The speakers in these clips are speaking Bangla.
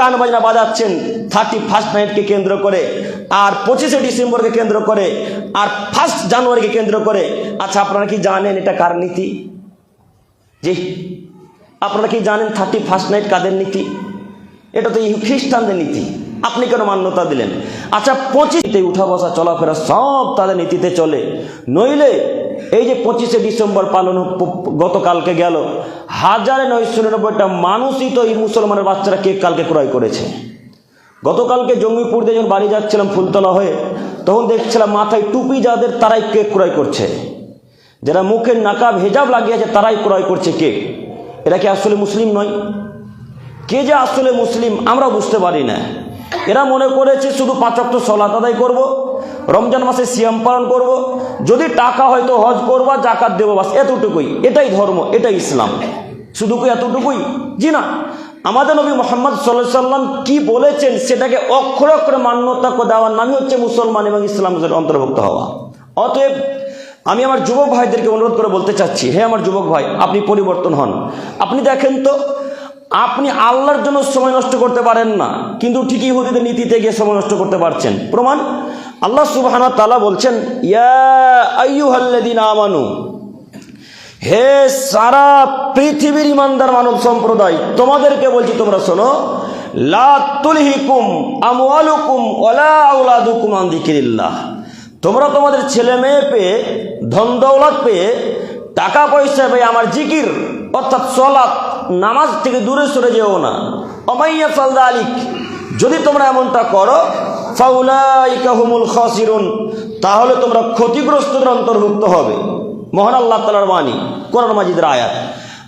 গান বাজনা বাজাচ্ছেন থার্টি ফার্স্ট নাইটকে কেন্দ্র করে, আর পঁচিশে ডিসেম্বরকে কেন্দ্র করে, আর ফার্স্ট জানুয়ারিকে কেন্দ্র করে। আচ্ছা আপনারা কি জানেন এটা কার নীতি? জি, আপনারা কি জানেন থার্টি ফার্স্ট নাইট কাদের নীতি? এটা তো খ্রিস্টানদের নীতি। আপনি কেন মান্যতা দিলেন? আচ্ছা পঁচিশে উঠা বসা চলাফেরা সব তাদের নীতিতে চলে। নইলে এই যে পঁচিশে ডিসেম্বর পালন গতকালকে গেল, হাজারে নয়শো নিরানব্বইটা মানুষই তো এই মুসলমানের বাচ্চারা কেক কালকে ক্রয় করেছে। গতকালকে জঙ্গিপুর দিয়ে যখন বাড়ি যাচ্ছিলাম ফুলতলা হয়ে, তখন দেখছিলাম মাথায় টুপি যাদের তারাই কেক ক্রয় করছে। যারা মুখের নাকাব হেজাব লাগিয়েছে তারাই ক্রয় করছে কেক। এরা কি আসলে মুসলিম নয়? কে যে আসলে মুসলিম, আমরা বুঝতে পারি না। এরা মনে করেছে শুধু পাঁচক্ত সলাত আদায় করব, রমজান মাসে সিয়াম পালন করব, যদি টাকা হয়তো হজ করব জাকাত দেবো বাস, এতটুকুই। এটাই ধর্ম, এটাই ইসলাম। শুধু কি এতটুকুই? জি না। আমাদের নবী মোহাম্মদ সাল্লাহ সাল্লাম কি বলেছেন সেটাকে অক্ষরে অক্ষরে মান্যতা দেওয়ার নামই হচ্ছে মুসলমান এবং ইসলামের অন্তর্ভুক্ত হওয়া। অতএব আমি আমার যুবক ভাইদেরকে অনুরোধ করে বলতে চাচ্ছি, হে আমার যুবক ভাই, আপনি পরিবর্তন হন। আপনি দেখেন তো আপনি আল্লাহর জন্য সময় নষ্ট করতে পারেন না, কিন্তু ঠিকই ইহুদিদের নীতিতে গিয়ে সময় নষ্ট করতে পারছেন। প্রমাণ? আল্লাহ সুবহানা তালা বলছেন আমানু, হে সারা পৃথিবীর ইমানদার মানব সম্প্রদায়, তোমাদেরকে বলছি তোমরা শোনো, লা তুলহিকুম আমওয়ালুকুম ওয়ালা আওলাদুকুম আন তোমরা তোমাদের ছেলে মেয়ে পেয়ে, ধন দৌলত পেয়ে, টাকা পয়সা পেয়ে আমার জিকির, অর্থাৎ সলাৎ নামাজ থেকে দূরে সরে যেও না। অমাইয়া ফালদা আলিক যদি তোমরা এমনটা করো, ফাউলাইকা হুমুল খাসিরুন, তাহলে তোমরা ক্ষতিগ্রস্তদের অন্তর্ভুক্ত হবে। মহান আল্লাহ তালার বাণী, কোরআন মাজিদের আয়াত।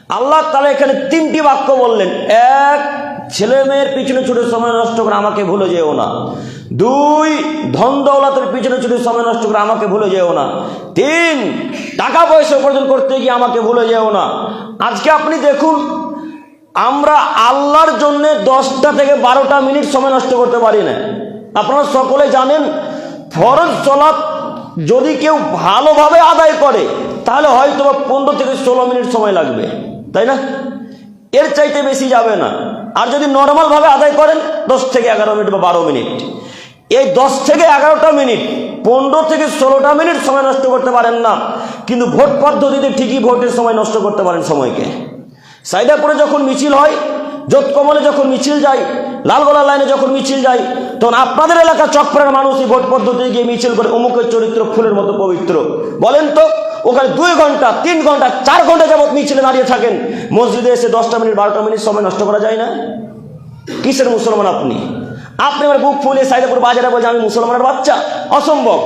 আল্লাহ তালা এখানে তিনটি বাক্য বললেন। এক, ছেলে মেয়ের পিছনে ছুটে সময় নষ্ট করে আমাকে ভুলে যেও না। দুই, ধন দৌলতের পিছনে ছুটে সময় নষ্ট করে আমাকে ভুলে যেও না। তিন, টাকা পয়সা উপার্জন করতে গিয়ে আমাকে ভুলে যেও না। আজকে আপনি দেখুন আমরা আল্লাহর জন্য দশটা থেকে বারোটা মিনিট সময় নষ্ট করতে পারি না। আপনারা সকলে জানেন, ফরজ চলাত যদি কেউ ভালোভাবে আদায় করে, তাহলে হয়তো বা পনেরো থেকে ষোলো মিনিট সময় লাগবে। তাই না? এর চাইতে বেশি যাবে না। আর যদি নর্মালভাবে আদায় করেন, দশ থেকে এগারো মিনিট বা বারো মিনিট। এই দশ থেকে এগারোটা মিনিট, পনেরো থেকে ষোলোটা মিনিট সময় নষ্ট করতে পারেন না। কিন্তু ভোট পদ্ধতিতে ঠিকই ভোটের সময় নষ্ট করতে পারেন সময়কে। সাইদাপুরে যখন মিছিল হয় জোট কমলে যখন মিছিল যায় লালগোলা লাইনে যখন মিছিল যায়, তখন আপনাদের এলাকা চকপাড়ার মানুষই ভোট পদ্ধতি গিয়ে মিছিল করে অমুকের চরিত্র ফুলের মতো পবিত্র। বলেন তো, ওখানে দুই ঘণ্টা, তিন ঘণ্টা, চার ঘণ্টা যাবত মিছিলে দাঁড়িয়ে থাকেন। মসজিদে এসে দশটা মিনিট, বারোটা মিনিট সময় নষ্ট করা যায় না? কিসের মুসলমান আপনি? আপনি আমার বুক ফুলে সাইদাপুর বাজারে বলছে আমি মুসলমানের বাচ্চা? অসম্ভব।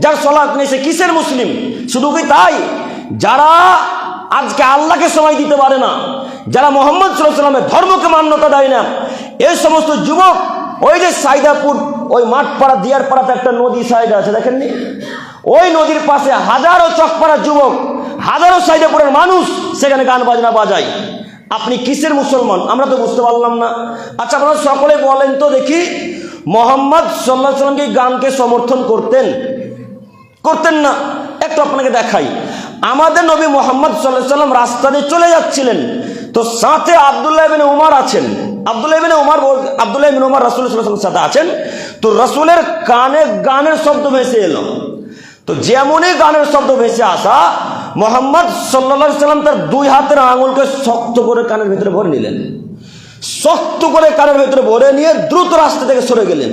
যার সলাৎ নেই, সে কিসের মুসলিম? শুধু কি তাই? যারা আজকে আল্লাহকে সময় দিতে পারে না যারা মোহাম্মদ সাল্লামের ধর্মকে মান্যতা দেয় না এই সমস্ত যুবক ওই যে সাইদাপুর, ওই মাঠপাড়া দিয়ার পাড়াতে একটা নদী সাইড আছে, দেখেননি? ওই নদীর পাশে হাজারো চকপাড়ার যুবক, হাজারো সাইদাপুরের মানুষ সেখানে গান বাজনা বাজায়। আপনি কিসের মুসলমান? আমরা তো বুঝতে পারলাম না। আচ্ছা আপনারা সকলে বলেন তো দেখি, মোহাম্মদ সাল্লাহ সাল্লাম কি গানকে সমর্থন করতেন? করতেন না। একটু আপনাকে দেখাই। আমাদের নবী মোহাম্মদ সাল্লাহ সাল্লাম রাস্তা দিয়ে চলে যাচ্ছিলেন। তো সাথে আবদুল্লাহ বিন উমার আছেন। আবদুল্লাহ বিন উমার আবদুল্লাহ বিন উমার রাসুল সাথে আছেন। তো রসুলের কানে গানের শব্দ ভেসে এলো। তো যেমনই গানের শব্দ ভেসে আসা, মোহাম্মদ সাল্লা সাল্লাম তার দুই হাতের আঙুলকে শক্ত করে কানের ভিতরে ভরে নিলেন। শক্ত করে কানের ভিতরে ভরে নিয়ে দ্রুত রাস্তা থেকে সরে গেলেন।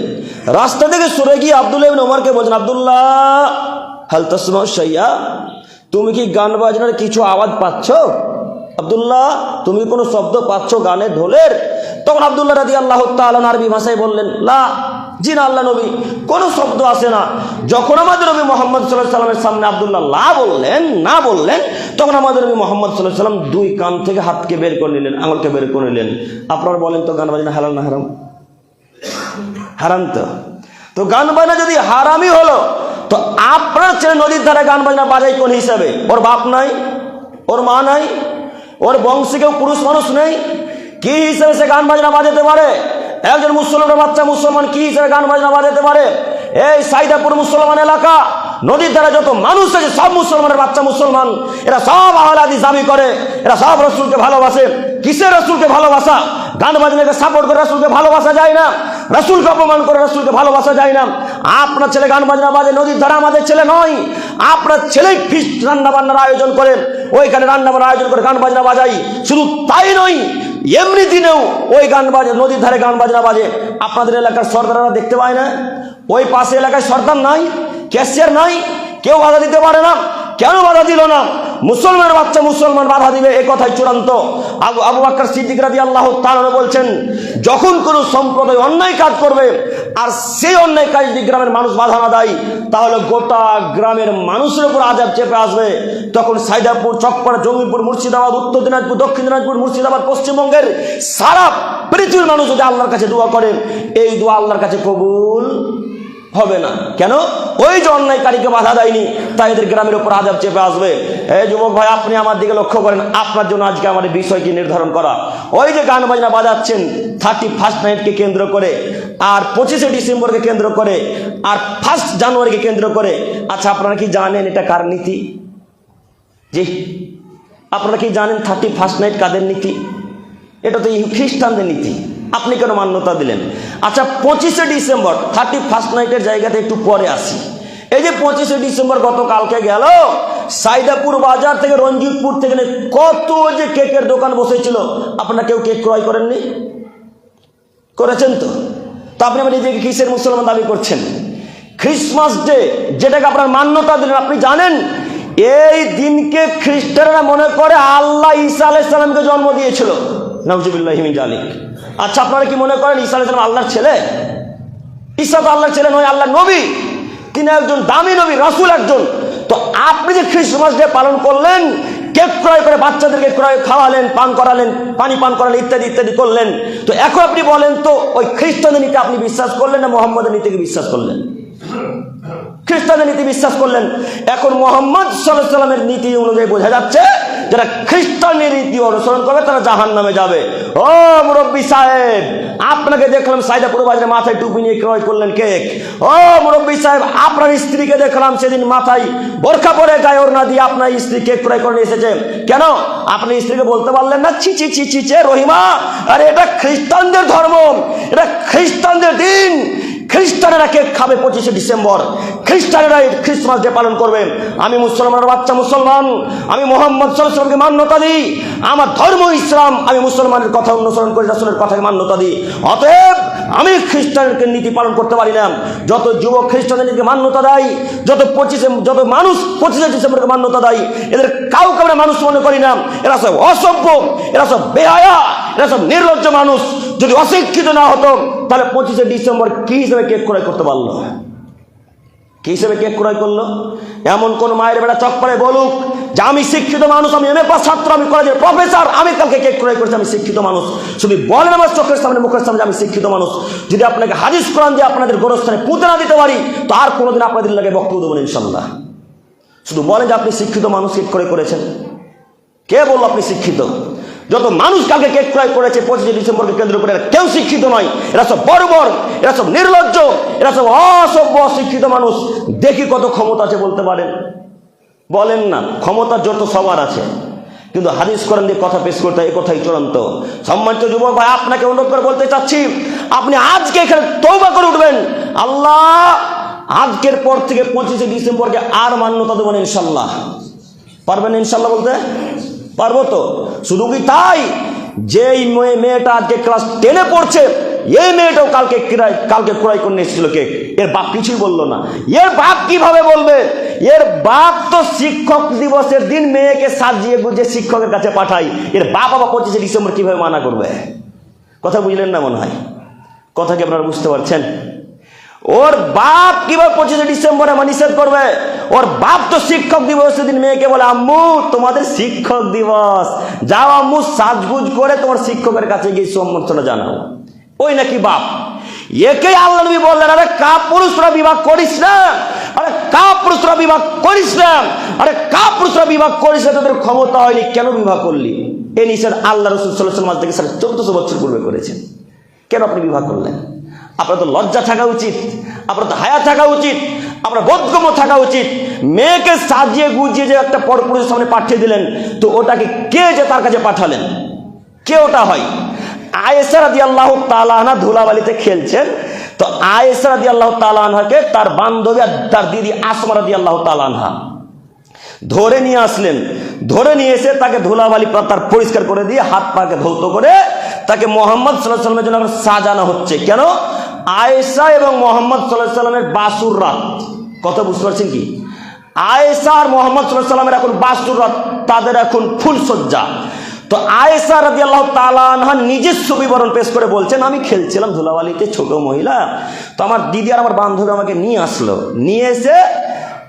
রাস্তা থেকে সরে গিয়ে আবদুল্লাহ ইবিন ওমরকে বলছেন, আবদুল্লাহ, হাল তসমা সাইয়া তুমি কি গান বাজনার কিছু আওয়াজ পাচ্ছ? আবদুল্লাহ, তুমি কোনো শব্দ পাচ্ছ গানে ঢোলের? তখন আবদুল্লাহ রাদি আল্লাহ তালন আরবি ভাষায় বললেন, লা, জি না আল্লাহ নবী, কোনো শব্দ আসে না। যখন আমাদের নবী মোহাম্মদ সাল্লাহ সাল্লামের সামনে আবদুল্লাহ লা বললেন, না বললেন, তখন আমাদের নবী মোহাম্মদ সাল্লাহ সাল্লাম দুই কান থেকে হাতকে বের করে নিলেন, আঙুলকে বের করে নিলেন। আপনারা বলেন তো গান বাজনা হালাল না হারাম? হারাম তো। তো গান বাজনা যদি হারামই হলো, তো আপনার ছেলে নদীর ধারে গান বাজনা বাজাই কোন হিসাবে? ওর বাপ নাই, ওর মা নাই ওর বংশে কেউ পুরুষ মানুষ নেই? কি হিসেবে সে গান বাজনা বাজাতে পারে? একজন মুসলমানের বাচ্চা মুসলমান কি হিসেবে গান বাজনা বাজাতে পারে? এই সাইদাপুর মুসলমান এলাকা, নদীর ধারে যত মানুষ আছে, সব মুসলমানের বাচ্চা মুসলমান। এরা সব আহলাদি দাবি করে, এরা সব রসুলকে ভালোবাসে। কিসের রসুলকে ভালোবাসা? গান বাজনাকে সাপোর্ট করে রসুলকে ভালোবাসা যায় না। রসুলকে অপমান করে রসুলকে ভালোবাসা যায় না। আপনার ছেলে গান বাজনা বাজে, নদীর ধারা আমাদের ছেলে নয়। আপনার ছেলেই ফিস্ট রান্না বান্নার আয়োজন করে। ওইখানে রান্না বান্নার আয়োজন করে গান বাজনা বাজাই। শুধু তাই নয়, এমনি দিনেও ওই গান বাজে, নদীর ধারে গান বাজনা বাজে। আপনাদের এলাকার সরকাররা দেখতে পায় না। ওই পাশে এলাকায় সরকার নাই, ক্যাশিয়ার নাই, কেউ বাধা দিতে পারে না। কেন বাধা দিল না? মুসলমান বাচ্চা মুসলমান বাধা দিবে, এ কথাই চূড়ান্ত। আবু আবু বাক্কর সিদ্দিক রাজি আল্লাহ তাআলা বলছেন, যখন কোনো সম্প্রদায় অন্যায় কাজ করবে আর সেই অন্যায় কাজ যদি গ্রামের মানুষ বাধা না দেয়, তাহলে গোটা গ্রামের মানুষের উপর আজাব চেপে আসবে। তখন সাইদাপুর, চকপাড়া, জঙ্গিপুর, মুর্শিদাবাদ, উত্তর দিনাজপুর, দক্ষিণ দিনাজপুর, মুর্শিদাবাদ, পশ্চিমবঙ্গের সারা পৃথিবীর মানুষ যদি আল্লাহর কাছে দোয়া করেন, এই দোয়া আল্লাহর কাছে কবুল হবে না। কেন? ওই যে অন্যায়কারীকে বাধা দেয়নি, তাই এদের গ্রামের উপর আজাব চেপে আসবে। এই যুবক ভাই, আপনি আমার দিকে লক্ষ্য করেন, আপনার জন্য আজকে এই বিষয়টি নির্ধারণ করা। ওই যে গান বাজনা বাজাচ্ছেন থার্টি ফার্স্ট নাইটকে কেন্দ্র করে আর পঁচিশে ডিসেম্বরকে কেন্দ্র করে, আর ফার্স্ট জানুয়ারিকে কেন্দ্র করে। আচ্ছা আপনারা কি জানেন এটা কার নীতি? জি, আপনারা কি জানেন থার্টি ফার্স্ট নাইট কাদের নীতি? এটা তো খ্রিস্টানদের নীতি। আপনি কেন মান্যতা দিলেন? আচ্ছা পঁচিশে ডিসেম্বর থার্টি ফার্স্ট নাইটের জায়গাতে একটু পরে আসি। এই যে পঁচিশে ডিসেম্বর গতকালকে গেল, সাইদাপুর বাজার থেকে রঞ্জিতপুর থেকে কত যে কেকের দোকান বসেছিল, আপনারা কেউ কেক ক্রয় করেননি? করেছেন তো? তো আপনি আবার নিজেকে কিসের মুসলমান দাবি করছেন। ক্রিসমাস ডে যেটাকে আপনার মান্যতা দিলেন, আপনি জানেন? এই দিনকে খ্রিস্টানরা মনে করে আল্লাহ ঈসা আলাইসালামকে জন্ম দিয়েছিল। নজুবিল্লাহিমিন জালিক আচ্ছা আপনারা কি মনে করেন ঈসা আলাইসালাম আল্লাহর ছেলে? ঈসা তো আল্লাহর ছেলে নয় আল্লাহ নবী। তিনি একজন দামি নবী, রাসুল একজন। তো আপনি যে খ্রিস্টমাস ডে পালন করলেন কেক ক্রয় করে বাচ্চাদেরকে ক্রয় খাওয়ালেন, পান করালেন, পানি পান করালেন, ইত্যাদি ইত্যাদি করলেন? তো এখন আপনি বলেন তো, ওই খ্রিস্টানদের নীতি আপনি বিশ্বাস করলেন না মোহাম্মদের নীতিকে বিশ্বাস করলেন? খ্রিস্টানদের নীতি বিশ্বাস করলেন। এখন মোহাম্মদ সাল্লাহ সাল্লামের নীতি অনুযায়ী বোঝা যাচ্ছে যারা খ্রিস্টানের রীতি অনুসরণ করবে, তারা জাহান নামে যাবে। ও মুরব্বী সাহেব, আপনাকে দেখলাম সাইদাপুর বাজারে মাথায় টুপি নিয়ে ক্রয় করলেন কেক। ও মুরব্বী সাহেব, আপনার স্ত্রীকে দেখলাম সেদিন মাথায় বোরখা পরে গায়ে ওর না দিয়ে আপনার স্ত্রী কেক ক্রয় করে এসেছে। কেন? আপনি স্ত্রীকে বলতে পারলেন না ছি ছি ছি ছি, রহিমা, আরে এটা খ্রিস্টানদের ধর্ম, এটা খ্রিস্টানদের দিন। খ্রিস্টানেরা কেক খাবে পঁচিশে ডিসেম্বর। খ্রিস্টানেরা খ্রিস্টমাস ডে পালন করবে। আমি মুসলমানের বাচ্চা মুসলমান। আমি মোহাম্মদ সাল্লামকে মান্যতা দিই। আমার ধর্ম ইসলাম, আমি মুসলমানের কথা অনুসরণ করি, রাসুলের কথাকে মান্যতা দিই। অতএব আমি খ্রিস্টানকে নীতি পালন করতে পারি না। যত যুবক খ্রিস্টানের নীতিকে মান্যতা দেয়, যত পঁচিশে, যত মানুষ পঁচিশে ডিসেম্বরকে মান্যতা দেয়, এদের কাউকে আমরা মানুষ মনে করি না। এরা সব অসভ্য, এরা সব বেহায়া এরা সব নির্লজ্জ মানুষ। যদি অশিক্ষিত না হতো, তাহলে পঁচিশে ডিসেম্বর কি হিসেবে কেক ক্রয় করতে পারল? কি হিসেবে কেক ক্রয় করল? এমন কোন মায়ের বেড়া চকপাড়ে বলুক যে, আমি শিক্ষিত মানুষ, আমি এমএ পাস ছাত্র, আমি কলেজের প্রফেসর আমি কালকে কেক ক্রয় করেছি, আমি শিক্ষিত মানুষ। শুধু বলেন আমার চোখের সামনে, মুখের সামনে আমি শিক্ষিত মানুষ। যদি আপনাকে হাদিস কোরআন দিয়ে আপনাদের গোরস্থানে পুঁতে না দিতে পারি, তো আর কোনোদিন আপনাদের লাগে বক্তব্য দেবেন ইনশাল্লাহ শুধু বলেন যে, আপনি শিক্ষিত মানুষ কেক ক্রয় করেছেন? কে বলল আপনি শিক্ষিত? যত মানুষ কালকে কেক ক্রয় করেছে পঁচিশে ডিসেম্বরকে কেন্দ্র করে কেউ শিক্ষিত নয়। এরা সব বড় এরা সব নির্লজ্জ, এরা সব অসভ্য, অশিক্ষিত মানুষ। দেখি কত ক্ষমতা আছে বলতে পারেন। বলেন না ক্ষমতা যত সবার আছে। কিন্তু হাদিস করেন দিয়ে কথা পেশ করতে এ কথাই চূড়ান্ত। সম্মানিত যুবক ভাই, আপনাকে অনুরোধ করে বলতে চাচ্ছি, আপনি আজকে এখানে তৌবা করে উঠবেন। আল্লাহ আজকের পর থেকে পঁচিশে ডিসেম্বরকে আর মান্যতা দেবেন ইনশাল্লাহ। পারবেন ইনশাল্লাহ বলতে? পারব তো? শুধু কি তাই? মেয়ে মেয়েটা আজকে ক্লাস টেনে পড়ছে, এই মেয়েটাও কালকে ক্রয় কালকে ক্রয় করে এসেছিল কে? এর বাপ কিছুই বলল না। এর বাপ কীভাবে বলবে? এর বাপ তো শিক্ষক দিবসের দিন মেয়েকে সাজিয়ে গুজিয়ে শিক্ষকের কাছে পাঠাই এর বাপ আবার পঁচিশে ডিসেম্বর কীভাবে মানা করবে? কথা বুঝলেন না মনে হয়? কথা কি আপনারা বুঝতে পারছেন? ওর বাপ কীভাবে পঁচিশে ডিসেম্বরে আমার নিষেধ করবে? ওর বাপ তো শিক্ষক দিবস দিন মেয়েকে বলে, আম্মু, তোমাদের শিক্ষক দিবস। যাও আম্মু, সাজগুজ করে তোমার শিক্ষকের কাছে গিয়ে সম্বর্ধনা জানাও। ওই নাকি বাপ। একেই আল্লাহ নবী বললেন, আরে কা পুরুষরা বিবাহ করিস না। আরে কা পুরুষরা বিবাহ করিস না। আরে কা পুরুষরা বিবাহ করিস না, তোদের ক্ষমতা হয়নি। কেন বিবাহ করলি? এ নিষেধ আল্লাহ রসুল সাল্লাম থেকে সাড়ে চোদ্দশো বছর পূর্বে করেছেন। কেন আপনি বিবাহ করলেন? আপনার তো লজ্জা থাকা উচিত। আপনার তো হায়া থাকা উচিত। আপনার বোধগম্য থাকা উচিত। মেয়েকে সাজিয়ে গুজিয়ে যে একটা পরপুরুষের সামনে পাঠিয়ে দিলেন, তো ওটাকে কে যে তার কাছে পাঠালেন? কে ওটা হয়? আয়েসা রাদি আল্লাহ তালানা ধুলাবালিতে খেলছেন, তো আয়েসা রাদি আল্লাহ তালানহাকে তার বান্ধবী আর তার দিদি আসমা রাদি আল্লাহ তালানহা ধরে নিয়ে আসলেন। ধরে নিয়ে এসে তাকে ধুলাবালি তার পরিষ্কার করে দিয়ে হাত পাকে ধৌত করে তাকে মোহাম্মদ সাল্লাহ সাল্লামের জন্য সাজানো হচ্ছে। কেন? আয়েশা এবং মোহাম্মদ সাল্লাহ সাল্লামের বাসুর রাত। কথা বুঝতে পারছেন কি? আয়েশা আর মোহাম্মদ সাল্লামের এখন বাসুর রাত তাদের এখন ফুলসজ্জা তো আয়েশা রাজি আল্লাহ তালানহা নিজস্ব বিবরণ পেশ করে বলছেন, আমি খেলছিলাম ধুলাবালিতে, ছোট মহিলা। তো আমার দিদি আর আমার বান্ধবী আমাকে নিয়ে আসলো। নিয়ে এসে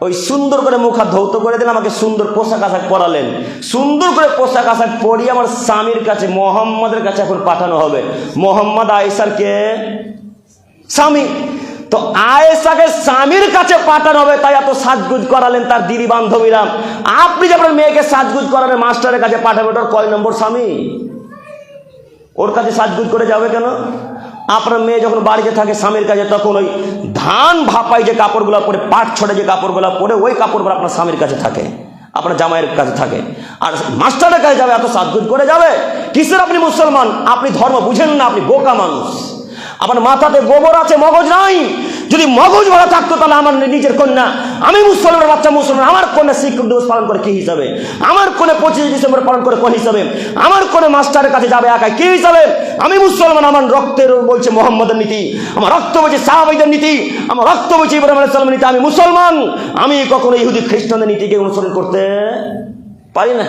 ওই সুন্দর করে মুখ হাত ধৌত করে দিলেন, আমাকে সুন্দর পোশাক আশাক পরালেন। সুন্দর করে পোশাক আশাক পরিয়ে আমার স্বামীর কাছে, মোহাম্মদের কাছে এখন পাঠানো হবে। মোহাম্মদ আয়েসারকে স্বামী। তো আয়েসাকে স্বামীর কাছে পাঠানো হবে, তাই এত সাজগুজ করালেন তার দিদি বান্ধবীরা আপনি যে আপনার মেয়েকে সাজগুজ করালেন মাস্টারের কাছে পাঠাবেন ওটার কয় নম্বর স্বামী? ওর কাছে সাজগুজ করে যাবে কেন? আপনার মেয়ে যখন বাড়িতে থাকে স্বামীর কাছে, তখন ওই ধান ভাপাই যে কাপড়গুলো পরে, পাট ছড়ে যে কাপড়গুলো পরে, ওই কাপড়গুলো আপনার স্বামীর কাছে থাকে, আপনার জামাইয়ের কাছে থাকে। আর মাস্টারের কাছে যাবে, এত সাজগুজ করে যাবে? কিসের আপনি মুসলমান? আপনি ধর্ম বুঝেন না, আপনি বোকা মানুষ। আপনার মাথাতে গোবর আছে, মগজ নাই। যদি মগজ ভরা থাকতো তাহলে আমার নিজের কন্যা, আমি মুসলমানের বাচ্চা মুসলমান আমার কন্যা শিক্ষক দিবস পালন করে কি হিসাবে? আমার কোনে পঁচিশে ডিসেম্বর পালন করে কোন হিসাবে? আমার কোনে মাস্টারের কাছে যাবে একাই, কি হিসাবে? আমি মুসলমান, আমার রক্তের বলছে মোহাম্মদের নীতি, আমার রক্ত বলছে সাহাবাইদের নীতি, আমার রক্ত বলছে ইব্রাহিম আলাইহিস সালামের নীতি, আমি মুসলমান। আমি কখনো ইহুদি খ্রিস্টানদের নীতিকে অনুসরণ করতে পারি না।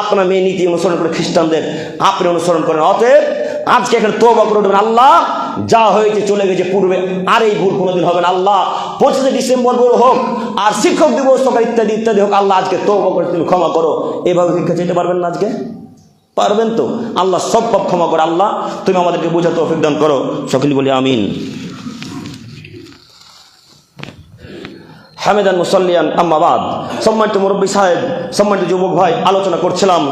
আপনার মেয়ে নীতি অনুসরণ করে খ্রিস্টানদের, আপনি অনুসরণ করেন, অতএব আজকে এখানে তোবা করে দেবেন আল্লাহ, যা হয়েছে চলে গেছে পূর্বে, আর এই ভুল কোনোদিন হবে না। আল্লাহ, পঁচিশে ডিসেম্বর বলে হোক, আর শিক্ষক দিবস হোক ইত্যাদি ইত্যাদি হোক, আল্লাহ আজকে তোবা করে তুমি ক্ষমা করো। এভাবে ভিক্ষা যেতে পারবেন না আজকে? পারবেন তো? আল্লাহ সব পাপ ক্ষমা করে, আল্লাহ, তুমি আমাদেরকে বোঝাতে অভিজ্ঞান করো। সকলে বলি আমিন। হামেদান মুসল্লিয়ান আম্মাবাদ সম্মানিত মুরব্বী সাহেব, সম্মানিত যুবক ভাই, আলোচনা করছিলাম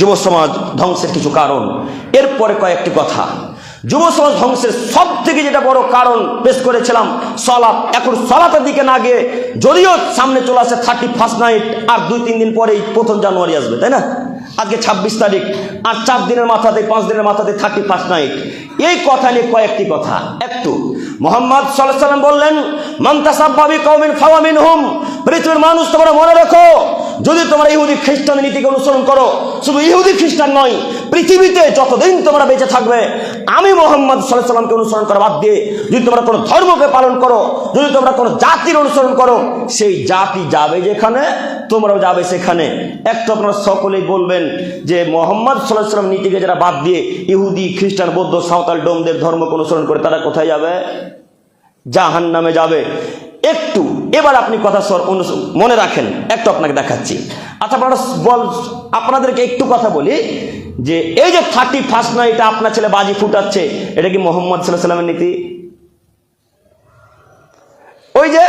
যুব সমাজ ধ্বংসের কিছু কারণ। এরপরে কয়েকটি কথা। যুব সমাজ ধ্বংসের সব থেকে যেটা বড় কারণ পেশ করেছিলাম, সলাপ। এখন সলাতের দিকে না গিয়ে যদিও সামনে চলে আসে থার্টি ফার্স্ট নাইট আর দুই, তিন দিন পরেই প্রথম জানুয়ারি আসবে, তাই না? আজকে ছাব্বিশ তারিখ, আর চার দিনের মাথাতে, পাঁচ দিনের মাথাতে থার্টি ফার্স্ট নাইট এই কথা নিয়ে কয়েকটি কথা। একটু মোহাম্মদ সাল্লাম বললেন মান্তাসাব্বাবি কৌমিন ফাওয়ামিন হুম পৃথিবীর মানুষ তোমরা মনে রেখো যদি তোমরা ইহুদি খ্রিস্টান নীতিকে অনুসরণ করো, শুধু ইহুদি খ্রিস্টান নয়, পৃথিবীতে যতদিন তোমরা বেঁচে থাকবে, আমি মোহাম্মদ সাল্লাহ সাল্লামকে অনুসরণ করা বাদ দিয়ে, যদি তোমরা কোনো ধর্মকে পালন করো, যদি তোমরা কোনো জাতির অনুসরণ করো, সেই জাতি যাবে যেখানে, তোমরাও যাবে সেখানে। একটু আপনারা সকলেই বলবেন যে মোহাম্মদ সাল্লাহ সাল্লাম নীতিকে যারা বাদ দিয়ে ইহুদি, খ্রিস্টান, বৌদ্ধ, সাঁওতাল, ডোমদের ধর্মকে অনুসরণ করে, তারা কোথায় যাবে? জাহান নামে যাবে। একটু এবার আপনি কথা অনুস- মনে রাখেন, একটু আপনাকে দেখাচ্ছি। আচ্ছা আপনারা বল, আপনাদেরকে একটু কথা বলি, যে এই যে থার্টি ফার্স্ট নাইটে আপনার ছেলে বাজি ফুটাচ্ছে, এটা কি মোহাম্মদ সাল্লাহ সাল্লামের নীতি? ওই যে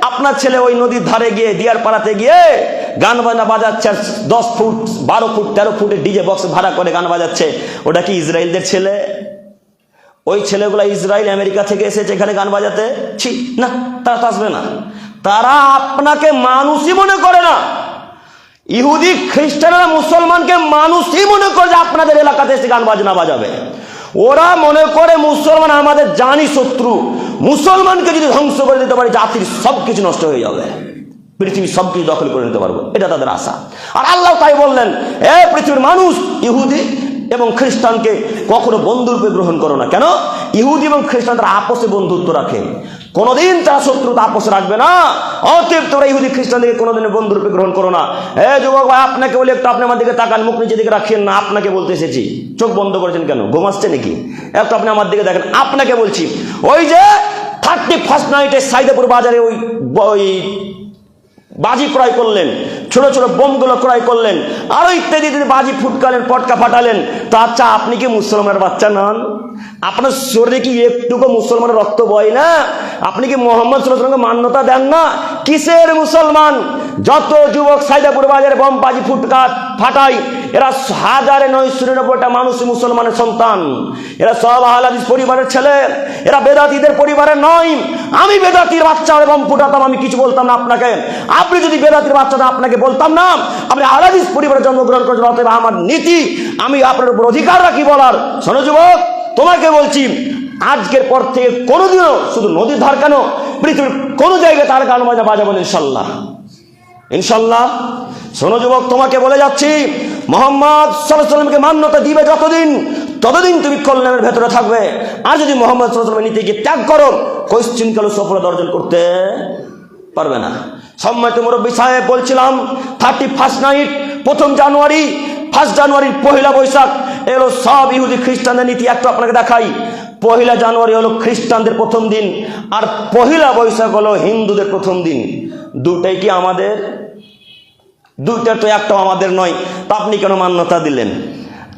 আপনার ছেলে ওই নদীর ধারে গিয়ে দিয়ার পাড়াতে গিয়ে গান বাজনা বাজাচ্ছে দশ ফুট, বারো ফুট, তেরো ফুটের ডিজে বক্স ভাড়া করে গান বাজাচ্ছে। ওটা কি ইসরায়েলদের ছেলে? ওই ছেলেগুলো ইসরায়েল, আমেরিকা থেকে এসেছে এখানে গান বাজাতে? ছি, না, তারা তো আসবে না। তারা আপনাকে মানুষই মনে করে না। ইহুদি খ্রিস্টানরা মুসলমানকে মানুষই মনে করে যে আপনাদের এলাকাতে এসে গান বাজনা বাজাবে। ওরা মনে করে মুসলমান আমাদের জানি শত্রু। মুসলমানকে যদি ধ্বংস করে দিতে পারে, জাতির সব কিছু নষ্ট হয়ে যাবে। পৃথিবী সব কিছু দখল করে নিতে পারব। এটা তাদের আশা। আর আল্লাহ তাই বললেন, এ পৃথিবীর মানুষ, ইহুদি এবং খ্রিস্টানকে কখনো বন্ধুরূপে গ্রহণ করো না। কেন? ইহুদি এবং খ্রিস্টান তারা আপসে বন্ধুত্ব রাখে। কোনোদিন তারা শত্রুতা আপসে রাখবে না। অতএব তোরা ইহুদি খ্রিস্টানদেরকে কোনোদিন বন্ধুরূপে গ্রহণ করো না। এ যুবক ভাই, আপনাকে বলে একটু আপনি আমার দিকে তাকান, মুখ নিচে দিকে রাখেন না, আপনাকে বলতে এসেছি। চোখ বন্ধ করেছেন কেন? ঘুমাচ্ছে নাকি? একটু আপনি আমার দিকে দেখেন। আপনাকে বলছি, ওই যে থার্টি ফার্স্ট নাইটে সাইদাপুর বাজারে ওই বাজি ক্রয় করলেন, ছোট ছোট বোমগুলো ক্রয় করলেন, আরও ইত্যাদি তিনি বাজি ফুটকালেন, পটকা ফাটালেন। তো আচ্ছা আপনি কি মুসলমানের বাচ্চা নন? আপনার শরীরে কি একটুকু মুসলমানের রক্ত বয় না? আপনি কি মোহাম্মদ সাল্লামকে মান্যতা দেন না? কিসের মুসলমান? যত যুবক সাইদাপুর বাজারে বমবাজি ফুটকাট ফাটাই এরা হাজারে নয়শো নিরানব্বইটা মানুষ মুসলমানের সন্তান। এরা সব আহলাদিস পরিবারের ছেলে। এরা বেদাতিদের পরিবারের নয়। আমি বেদাতির বাচ্চা বম ফুটাতাম, আমি কিছু বলতাম না আপনাকে। আপনি যদি বেদাতির বাচ্চাটা আপনাকে বলতাম না, আপনি আহলাদিস পরিবারে জন্মগ্রহণ করেছেন, অতএব আমার নীতি, আমি আপনার উপর অধিকার রাখি বলার। শোনো যুবক। তোমাকে বলছি, আজকের পর থেকে কোনোদিনও শুধু নদীর ধার কেন, পৃথিবীর কোনো জায়গায় তার গান বাজা বাজাবেন ইনশাল্লাহ ইনশাল্লাহ শোনো যুবক, তোমাকে বলে যাচ্ছি, মোহাম্মদ সাল্লামকে মান্যতা দিবে যতদিন, ততদিন তুমি কল্যাণের ভেতরে থাকবে। আর যদি মোহাম্মদ সাল্লামের নীতিকে ত্যাগ করো কোশ্চিন কালো সফলতা অর্জন করতে পারবে না। সম্মানিত মুরব্বী সাহেব, বলছিলাম থার্টি ফার্স্ট নাইট প্রথম জানুয়ারি ফার্স্ট জানুয়ারির পহিলা বৈশাখ এলো সব ইহুদি খ্রিস্টানদের নীতি। একটু আপনাকে দেখাই। পহিলা জানুয়ারি হলো খ্রিস্টানদের প্রথম দিন, আর পহিলা বৈশাখ হলো হিন্দুদের প্রথম দিন। দুটাই কি আমাদের? দুইটা তো একটা আমাদের নয়। তা আপনি কেন মান্যতা দিলেন?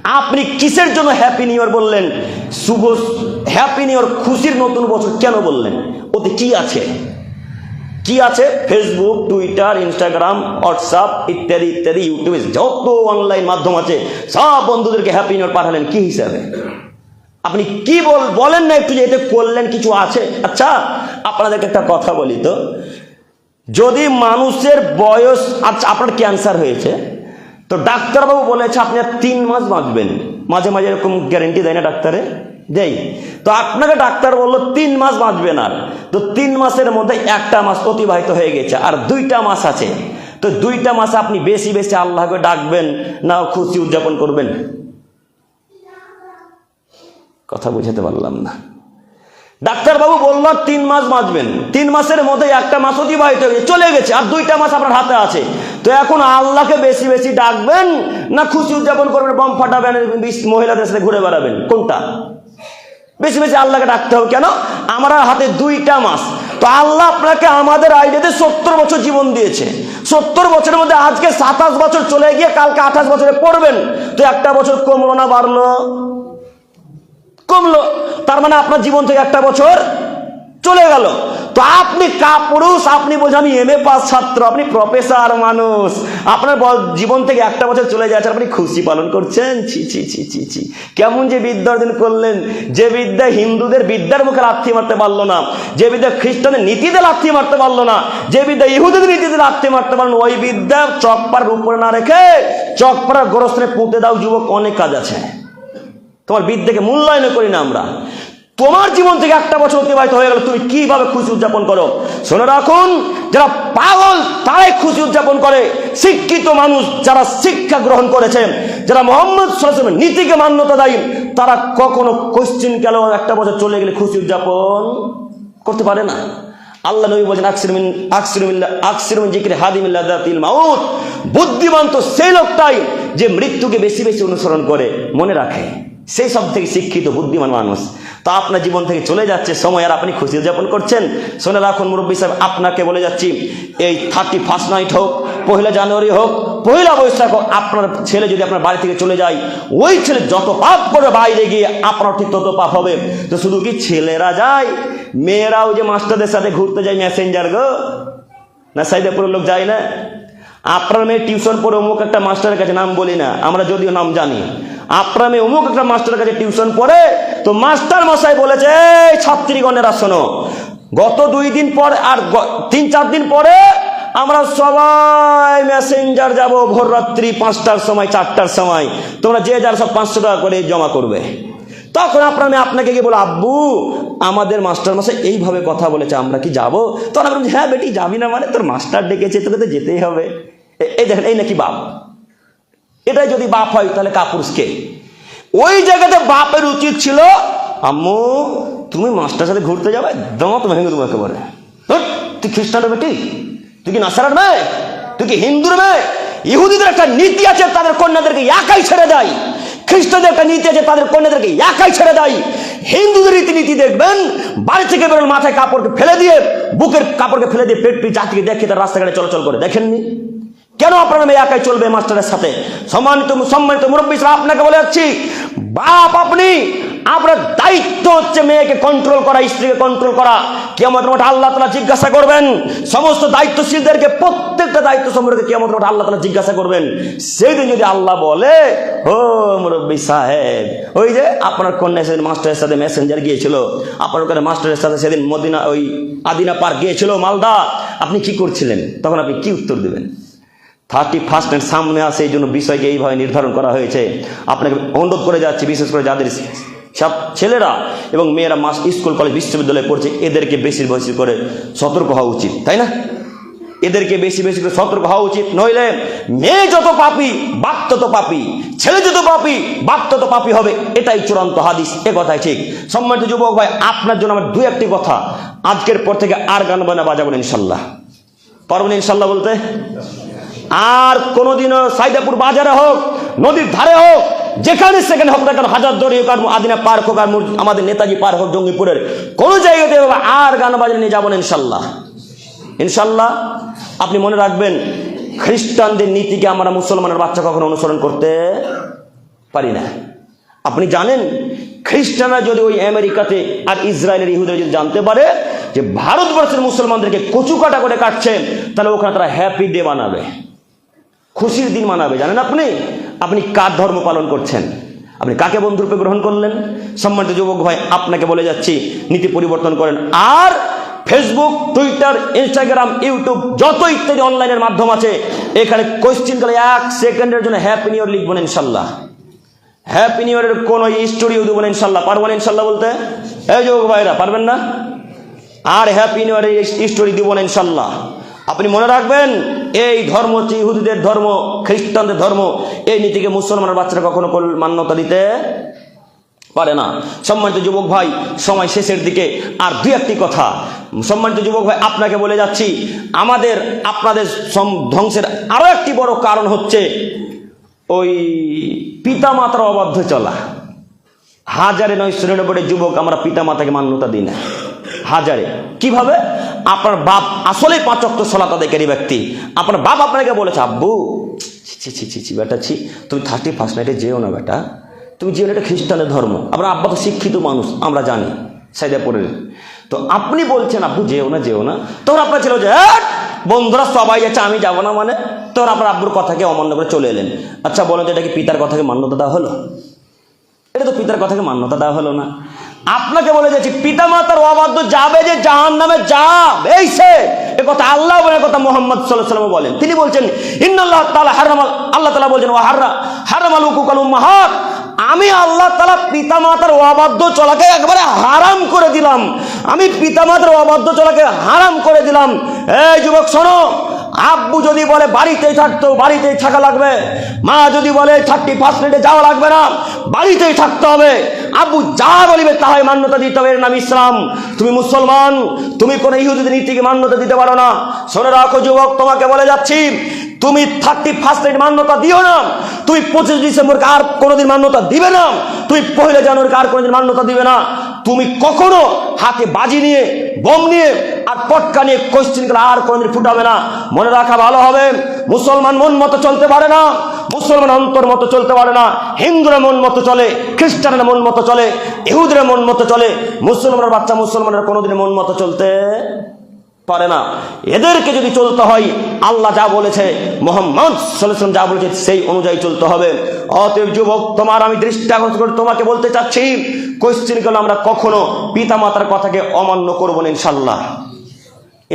আপনি কিসের জন্য হ্যাপি নিউ ইয়ার বললেন? শুভ হ্যাপি নিউ ইয়ার খুশির নতুন বছর কেন বললেন? ওতে কি আছে? কি আছে? ফেসবুক টুইটার ইনস্টাগ্রাম হোয়াটসঅ্যাপ ইত্যাদি ইত্যাদি ইউটিউবে যত অনলাইন মাধ্যম আছে, সব বন্ধুদেরকে হ্যাপি নিউ পাঠালেন, কি হিসাবে? আপনি কি বল, বলেন না একটু যে এতে করলেন কিছু আছে? আচ্ছা আপনাদেরকে একটা কথা বলি তো। যদি মানুষের বয়স আচ্ছা আপনার ক্যান্সার হয়েছে? তো ডাক্তারবাবু বলেছে আপনি আর তিন মাস বাঁচবেন। মাঝে মাঝে এরকম গ্যারেন্টি দেয় না ডাক্তারে? দেই। তো আপনাকে ডাক্তার বলল, তিন মাস বাঁচবেন আর। তো তিন মাসের মধ্যে একটা মাস অতিবাহিত হয়ে গেছে, আর দুইটা মাস আছে। তো দুইটা মাসে আপনি বেশি বেশি আল্লাহকে ডাকবেন না খুশি উদযাপন করবেন। কথা বুঝাতে পারলাম না। ডাক্তারবাবু বলল, তিন মাস বাঁচবেন। তিন মাসের মধ্যে একটা মাস অতিবাহিত হয়ে চলে গেছে, আর দুইটা মাস আপনার হাতে আছে। তো এখন আল্লাহকে বেশি বেশি ডাকবেন, না খুশি উদযাপন করবেন, বম ফাটাবেন মহিলাদের সাথে ঘুরে বেড়াবেন, কোনটা? বেশি বেশি আল্লাহকে ডাকতে হবে। কেন? আমার হাতে দুইটা মাস। তো আল্লাহ আপনাকে আমাদের আইডিয়াতে সত্তর বছর জীবন দিয়েছে। সত্তর বছরের মধ্যে আজকে সাতাশ বছর চলে গিয়ে কালকে আঠাশ বছরে পড়বেন। তো একটা বছর কমলো না, বাড়লো? কমলো। তার মানে আপনার জীবন থেকে একটা বছর চলে গেল। তো আপনি কাপুরুষ, আপনি বলছেন আমি এম এ পাস ছাত্র, আপনি প্রফেসর মানুষ। আপনার জীবন থেকে একটা বছর চলে যাচ্ছে আপনি খুশি পালন করছেন। ছি ছি ছি ছি ছি। কেমন যে বিদ্যা অর্জন করলেন। যে বিদ্যা হিন্দুদের বিদ্যার মুখে লাথি মারতে পারল না। যে বিদ্যা খ্রিস্টানের নীতিতে লাথি মারতে পারল না। যে বিদ্যা ইহুদের নীতিতে লাথি মারতে পারল ওই বিদ্যা চকপাড়ার উপরে না রেখে চকপাড়ার গোরস্থানে পুঁতে দাও, যুবক, অনেক কাজ আছে। তোমার বিদ্যাকে মূল্যায়ন করি না আমরা। তোমার জীবন থেকে একটা বছর অতিবাহিত হয়ে গেল, তুমি কীভাবে খুশি উদযাপন করো? শুনে রাখুন, যারা পাগল, তারাই খুশি উদযাপন করে। শিক্ষিত মানুষ যারা শিক্ষা গ্রহণ করেছে, যারা মোহাম্মদ নীতিকে মান্যতা দেয়, তারা কখনো কোশ্চিন কেন একটা বছর চলে গেলে খুশি উদযাপন করতে পারে না? আল্লাহ নবী বলছেন আকসিরমিন আকসিরমিল্লা আকসিরমিন জিকির হাদিমিল্লা দাতিল মাউত। বুদ্ধিমান তো সেই লোকটাই যে মৃত্যুকে বেশি বেশি অনুসরণ করে। মনে রাখে, সেই সব থেকে শিক্ষিত, বুদ্ধিমান মানুষ। তা আপনার জীবন থেকে চলে যাচ্ছে, সময় আর আপনি খুশি উদযাপন করছেন। শোনে রাখুন, মুরব্বী সাহেব, আপনাকে বলে যাচ্ছি, এই থার্টি ফার্স্ট নাইট হোক পহিলা জানুয়ারি হোক পহিলা বৈশাখ হোক, আপনার ছেলে যদি আপনার বাড়ি থেকে চলে যায়, ওই ছেলে যত পাপ করে বাইরে গিয়ে আপনার ঠিক তত পাপ হবে। তো শুধু কি ছেলেরা যায়? মেয়েরাও যে মাস্টারদের সাথে ঘুরতে যায় মেসেঞ্জার গো। না সাইদাপুরের লোক যায় না? আপনার মেয়ে টিউশন পড়ে অমুক একটা মাস্টারের কাছে নাম বলি না, আমরা যদিও নাম জানি। আপনার মেয়ে অমুক একটা মাস্টারের কাছে টিউশন পড়ে, তো মাস্টার মশাই বলেছে, এই ছাত্রীগণেরা শোনো গত দুই দিন পর আর তিন চার দিন পরে আমরা সবাই মেসেঞ্জার যাব ভোর রাত্রি পাঁচটার সময়, চারটার সময়। তোমরা যে যার সব পাঁচশো টাকা করে জমা করবে। তখন আপনার মেয়ে আপনাকে গিয়ে বলো, আব্বু, আমাদের মাস্টার মাসাই এইভাবে কথা বলেছে, আমরা কি যাব? তখন আপনি হ্যাঁ বেটি, যাবি না মানে তোর মাস্টার ডেকেছে, তোকে তো যেতেই হবে। এই দেখেন, এই নাকি বাপ। এটাই যদি বাপ হয়, তাহলে কাপুরুষকে ওই জায়গাতে বাপের উচিত ছিল, আম্মু, তুমি মাস্টার সাথে ঘুরতে যাবে দাঁত ভেঙে দেবো একেবারে। তুই খ্রিস্টানের বেটি তুই কি নাসারার মেয়ে? তুই কি হিন্দুর মেয়ে? ইহুদিদের একটা নীতি আছে, তাদের কন্যাদেরকে একাই ছেড়ে দেয়। খ্রিস্টানদের একটা নীতি আছে, তাদের কন্যাদেরকে একাই ছেড়ে দেয়। হিন্দুদের রীতিনীতি দেখবেন, বাড়ি থেকে বেরোল মাথায় কাপড়কে ফেলে দিয়ে, বুকের কাপড়কে ফেলে দিয়ে পেট পি জাতিকে দেখে তার রাস্তাঘাটে চলাচল করে। দেখেননি? কেন আপনার মেয়ে একাই চলবে মাস্টারের সাথে? সম্মানিত সম্মানিত মুরব্বী সাহেব, আপনাকে বলে যাচ্ছি বাপ আপনি আপনার দায়িত্ব হচ্ছে মেয়েকে কন্ট্রোল করা স্ত্রীকে কন্ট্রোল করা। কেমন মাঠে আল্লাহ তালা জিজ্ঞাসা করবেন সমস্ত দায়িত্বশীলদেরকে প্রত্যেকটা দায়িত্ব সম্পর্কে কেমন মাঠে আল্লাহ তালা জিজ্ঞাসা করবেন। সেই দিন যদি আল্লাহ বলে ও মুরব্বী সাহেব ওই যে আপনার কন্যা সেদিন মাস্টারের সাথে মেসেঞ্জার গিয়েছিল আপনার ওখানে মাস্টারের সাথে সেদিন মদিনা ওই আদিনা পার্ক গিয়েছিল মালদা আপনি কি করছিলেন? তখন আপনি কি উত্তর দেবেন? থার্টি ফার্স্টের সামনে আসে এই জন্য বিষয়কে এইভাবে নির্ধারণ করা হয়েছে। আপনাকে অনুরোধ করে যাচ্ছি, বিশেষ করে যাদের সব ছেলেরা এবং মেয়েরা মাস স্কুল, কলেজ, বিশ্ববিদ্যালয়ে পড়ছে, এদেরকে বেশি বেশি করে সতর্ক হওয়া উচিত, তাই না? এদেরকে বেশি বেশি করে সতর্ক হওয়া উচিত, নইলে মেয়ে যত পাপি, বাপ তত পাপি, ছেলে যত পাপি, বাপ তত পাপি হবে, এটাই চূড়ান্ত হাদিস, এ কথাই ঠিক। সম্মানিত যুবক ভাই, আপনার জন্য আমার দু একটি কথা, আজকের পর থেকে আর গান বানা বাজাবেন ইনশাল্লাহ। পারবেন ইনশাল্লাহ বলতে? আর কোনোদিনও সাইদাপুর বাজারে হোক, নদীর ধারে হোক, যেখানে সেখানে হোক না কেন হাজার দড়ি হোক আর আদিনা পার্ক হোক আর আমাদের নেতাজি পার্ক হোক জঙ্গিপুরের, কোনো জায়গাতে আর গান বাজারে নিয়ে যাবেন ইনশাল্লাহ। ইনশাল্লাহ, আপনি মনে রাখবেন, খ্রিস্টানদের নীতিকে আমরা মুসলমানের বাচ্চা কখনো অনুসরণ করতে পারি না। আপনি জানেন, খ্রিস্টানরা যদি ওই আমেরিকাতে আর ইসরায়েলের ইহুদের যদি জানতে পারে যে ভারতবর্ষের মুসলমানদেরকে কচু কাটা করে কাটছে, তাহলে ওখানে তারা হ্যাপি ডে বানাবে। খুশির দিন মানাবে, জানেন আপনি? আপনি কার ধর্ম পালন করছেন? আপনি কাকে বন্ধুরূপে গ্রহণ করলেন? সম্মানিত যুবক ভাই, আপনাকে বলে যাচ্ছি, নীতি পরিবর্তন করেন। আর ফেসবুক টুইটার ইনস্টাগ্রাম ইউটিউব যত ইত্যাদি অনলাইনের মাধ্যম আছে, এখানে কোশ্চিন করে এক সেকেন্ডের জন্য হ্যাপি নিউ ইয়ার লিখবেন ইনশাল্লাহ। হ্যাপি নিউ ইয়ারের কোন স্টোরিও দেবেন ইনশাল্লাহ। পারবেন ইনশাল্লাহ বলতে? এই যুবক ভাইরা, পারবেন না? আর হ্যাপি নিউ ইয়ারের স্টোরি দিব না ইনশাল্লাহ। আপনি মনে রাখবেন এই ধর্ম হচ্ছে ইহুদিদের ধর্ম, খ্রিস্টানদের ধর্ম। এই নীতিকে মুসলমানের বাচ্চারা কখনো মান্যতা দিতে পারে না। সম্মানিত যুবক ভাই, সময় শেষের দিকে আর দুই একটি কথা। সম্মানিত যুবক ভাই, আপনাকে বলে যাচ্ছি, আমাদের, আপনাদের ধ্বংসের আরও একটি বড় কারণ হচ্ছে ওই পিতামাতার অবাধ্য চলা। হাজারে নয় নিরানব্বই যুবক আমরা পিতা মাতাকে মান্যতা দিই না। হাজারে। কীভাবে? আপনার বাপ আসলে পাঁচ পাঁচক্ত সলাত আদায়কারী ব্যক্তি। আপনার বাপ আপনাকে বলেছে আব্বু ছি ছি ছি ছি বেটা ছি তুমি থার্টি ফার্স্ট নাইটে যেও না বেটা। তুমি যেও না এটা খ্রিস্টানের ধর্ম। আমরা আব্বা তো শিক্ষিত মানুষ আমরা জানি সাইদাপুরের। তো আপনি বলছেন আব্বু যেও না যেও না। তখন আপনার ছিল যে "হ্যাট, বন্ধুরা সবাই যাচ্ছে আমি যাব না মানে? তখন আপনার আব্বুর কথাকে অমান্য করে চলে এলেন। আচ্ছা বলেন তো এটা কি পিতার কথাকে মান্যতা দেওয়া হলো? এটা তো পিতার কথাকে মান্যতা দেওয়া হলো না। আপনাকে বলে যাচ্ছি পিতা মাতার অবাধ্য যাবে যে জাহান নামে এই সে, এ কথা আল্লাহ বলে কথা মোহাম্মদ সাল্লাহ বলেন। তিনি বলছেন, ইন্নাল্লাহ তালা হারামাল আল্লাহ তালা বলছেন ও হাররা, হারামাল উকুকাল উম্মাহাত। আমি আল্লাহ তালা পিতা মাতার অবাধ্য চলাকে একবারে হারাম করে দিলাম। আমি পিতা মাতার অবাধ্য চলাকে হারাম করে দিলাম। এই যুবক, শোনো আব্বু যদি বলে, বাড়িতেই থাকতো বাড়িতেই থাকা লাগবে। মা যদি বলে, থার্টি ফার্স্ট মিনিটে যাওয়া লাগবে না, বাড়িতেই থাকতে হবে। আব্বু যা বলিবে তাহাই মান্যতা দিতে হবে। নাম ইসলাম। তুমি মুসলমান, তুমি কোন ইহুদিদের নীতিকে মান্যতা দিতে পারো না। শোনে রাখো যুবক, তোমাকে বলে যাচ্ছি, তুমি থার্টি ফার্স্ট নাইট মান্যতা দিও না। তুমি পঁচিশ ডিসেম্বরকে আর কোনোদিন মান্যতা দিবে না। তুমি পহেলা জানুয়ারিকে আর কোনোদিন মান্যতা দিবে না। তুমি কখনো হাতে বাজি নিয়ে, বোম নিয়ে আর পটকা নিয়ে কোশ্চিন আর কোনোদিন ফুটাবে না। মনে রাখা ভালো হবে, মুসলমান মন মতো চলতে পারে না, মুসলমান অন্তর মতো চলতে পারে না, হিন্দুরা মন মতো চলে, খ্রিস্টানরা মন মতো চলে, ইহুদের মন মতো চলে, মুসলমানের বাচ্চা মুসলমানের কোনোদিন মন মতো চলতে পারে না। এদেরকে যদি চলতে হয়, আল্লাহ যা বলেছে, মোহাম্মদ সাল্লাম যা বলেছে, সেই অনুযায়ী চলতে হবে। অতএব যুবক, তোমার আমি দৃষ্টি আকর্ষণ করে তোমাকে বলতে চাচ্ছি কোশ্চিন করলে আমরা কখনো পিতা মাতার কথাকে অমান্য করব না ইনশাল্লাহ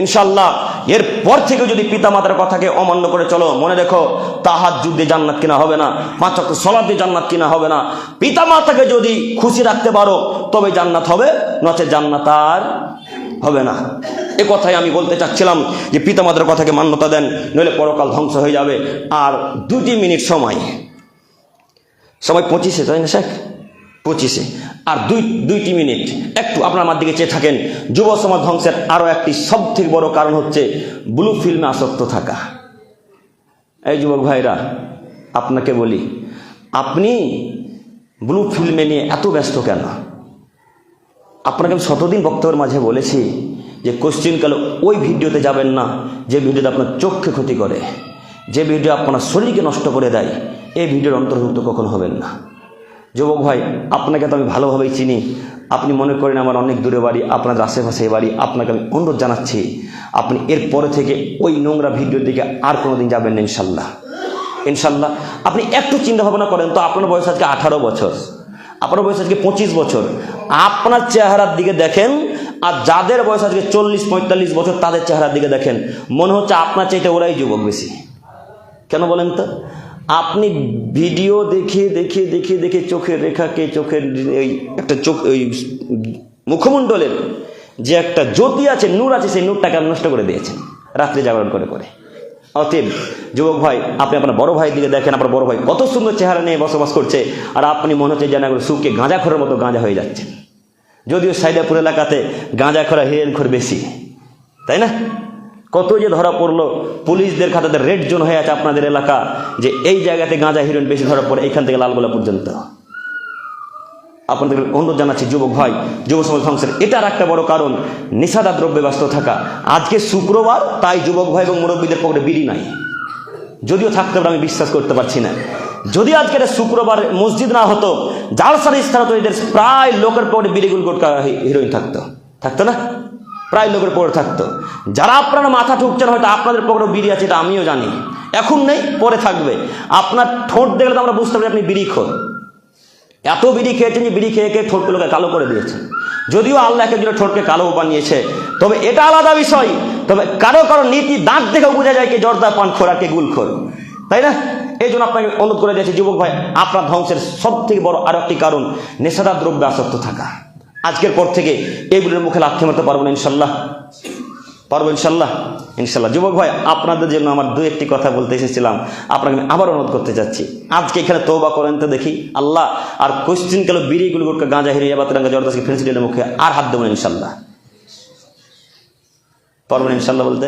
ইনশাল্লাহ এর পর থেকে যদি পিতা মাতার কথাকে অমান্য করে চলো, মনে রেখো তাহার যুদ্ধে জান্নাত কিনা হবে না, পাঁচ অক্ট সলাতে জান্নাত কিনা হবে না। পিতা মাতাকে যদি খুশি রাখতে পারো, তবে জান্নাত হবে, নচে জান্নাত আর হবে না। এ কথাই আমি বলতে চাচ্ছিলাম যে পিতা মাতার কথাকে মান্যতা দেন, নইলে পরকাল ধ্বংস হয়ে যাবে। আর দুটি মিনিট সময়। সময় পঁচিশে, তাই না, শেখ? পঁচিশে। আর দুই, দুইটি মিনিট। একটু আপনার আমার দিকে চেয়ে থাকেন। যুব সমাজ ধ্বংসের আরও একটি সব থেকে বড় কারণ হচ্ছে ব্লু ফিল্মে আসক্ত থাকা। এই যুবক ভাইরা, আপনাকে বলি, আপনি ব্লু ফিল্মে নিয়ে এত ব্যস্ত কেন? আপনাকে আমি শতদিন বক্তব্যের মাঝে বলেছি যে কোশ্চিন কালে ওই ভিডিওতে যাবেন না। যে ভিডিওতে আপনার চোখকে ক্ষতি করে, যে ভিডিও আপনার শরীরকে নষ্ট করে দেয়, এই ভিডিওর অন্তর্ভুক্ত কখন হবেন না। যুবক ভাই, আপনাকে তো আমি ভালোভাবেই চিনি। আপনি মনে করেন আমার অনেক দূরে বাড়ি আপনাদের আশেপাশে বাড়ি, আপনাকে আমি অনুরোধ জানাচ্ছি, আপনি এরপরে থেকে ওই নোংরা ভিডিওর দিকে আর কোনো দিন যাবেন না, ইনশাল্লাহ। ইনশাল্লাহ, আপনি একটু চিন্তা ভাবনা করেন তো, আপনার বয়স আজকে আঠারো বছর। আপনার বয়স আজকে পঁচিশ বছর। আপনার চেহারার দিকে দেখেন আর যাদের বয়স আজকে চল্লিশ, পঁয়তাল্লিশ বছর, তাদের চেহারার দিকে দেখেন, মনে হচ্ছে আপনার চাইতে ওরাই যুবক বেশি। কেন বলেন তো? আপনি ভিডিও দেখে দেখে দেখে দেখে চোখের রেখাকে, চোখের ওই একটা চোখ ওই মুখমণ্ডলের যে একটা জ্যোতি আছে, নূর আছে, সেই নূরটাকে নষ্ট করে দিয়েছেন, রাত্রে জাগরণ করে করে। অতএব, যুবক ভাই, আপনি আপনার বড় ভাইয়ের দিকে দেখেন, আপনার বড় ভাই কত সুন্দর চেহারা নিয়ে বসবাস করছে, আর আপনি মনে হচ্ছে যেন সুখকে গাঁজা খোরের মতো গাঁজা হয়ে যাচ্ছেন। যদিও সাইদাপুর এলাকাতে গাঁজা খোরা হিরেন বেশি, তাই না? কত যে ধরা পড়ল, পুলিশদের খাতাতে রেড জোন হয়ে আছে আপনাদের এলাকা, যে এই জায়গাতে গাঁজা হিরোইন বেশি ধরা পড়ে এইখান থেকে লালগোলা পর্যন্ত। আপনাদের অনুরোধ জানাচ্ছি, যুবক ভাই, যুব সমাজ ধ্বংসের। এটার একটা বড় কারণ, নিষাদা দ্রব্যে ব্যস্ত থাকা। আজকে শুক্রবার, তাই যুবক ভাই এবং মুরব্বীদের পকেটে বিড়ি নাই। যদিও থাকতে পারে আমি বিশ্বাস করতে পারছি না। যদি আজকে এটা শুক্রবার মসজিদ না হতো জালসার স্থান হতো এদের প্রায় লোকের পকেটে বিড়িগুল গোটকা হিরোইন থাকতো। থাকতো না? প্রায় লোকের পকেটে থাকতো। যারা আপনারা মাথা ঠুকছেন, হয়তো আপনাদের পকেটে বিড়ি আছে, এটা আমিও জানি। এখন নেই, পরে থাকবে। আপনার ঠোঁট দেখলে তো আমরা বুঝতে পারি আপনি বিড়ি খোর। এত বিড়ি খেয়েছেন যে বিড়ি খেয়ে খেয়ে ঠোঁটগুলোকে কালো করে দিয়েছেন। যদিও আল্লাহ একজনের ঠোঁটকে কালো বানিয়েছে, তবে এটা আলাদা বিষয়। তবে কারও কারও নীতি দাঁত দেখেও বোঝা যায় কি জর্দা পান খোরা কে গুল খোর। তাই না? এই জন্য আপনাকে অনুরোধ করে দিয়েছি, যুবক ভাই, আপনার ধ্বংসের সব থেকে বড় আরও একটি কারণ, নেশাদার দ্রব্যে আসক্ত থাকা। আজকের পর থেকে এইগুলোর মুখে লাথি মারতে পারব না, ইনশাল্লাহ। পারব ইনশাল্লাহ ইনশাল্লাহ। যুবক ভাই, আপনাদের জন্য আমার দু একটি কথা বলতে এসেছিলাম, আপনাকে আমি আবার অনুরোধ করতে চাচ্ছি আজকে এখানে তৌবা করেন তো দেখি, আল্লাহ, আর কোশ্চিন কালো বিড়ি গুলগুটকা গাঁজা হিরিয়া বাতরাঙ্গা জর্দাসকে ফেন্সিলের মুখে, আর হাত দেবো ইনশাল্লাহ। পারবেন ইনশাল্লাহ বলতে?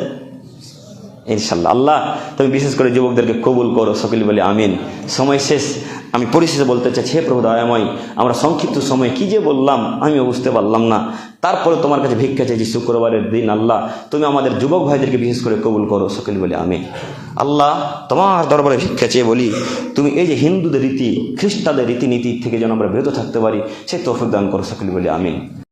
ইনশাল্লাহ আল্লাহ, তুমি বিশেষ করে যুবকদেরকে কবুল করো, সকল বলে আমিন। সময় শেষ, আমি পরিশেষে বলতে চাচ্ছি, হে প্রভু দয়াময়, আমরা সংক্ষিপ্ত সময়ে কি যে বললাম আমিও বুঝতে পারলাম না। তারপরে তোমার কাছে ভিক্ষা চাইছি শুক্রবারের দিন, আল্লাহ, তুমি আমাদের যুবক ভাইদেরকে বিশেষ করে কবুল করো, সকল বলে আমিন। আল্লাহ, তোমার দরবারে ভিক্ষা চেয়ে বলি, তুমি এই যে হিন্দুদের রীতি, খ্রিস্টানদের রীতিনীতি থেকে যেন আমরা বিরত থাকতে পারি সে তৌফিক দান করো, সকল বলে আমিন।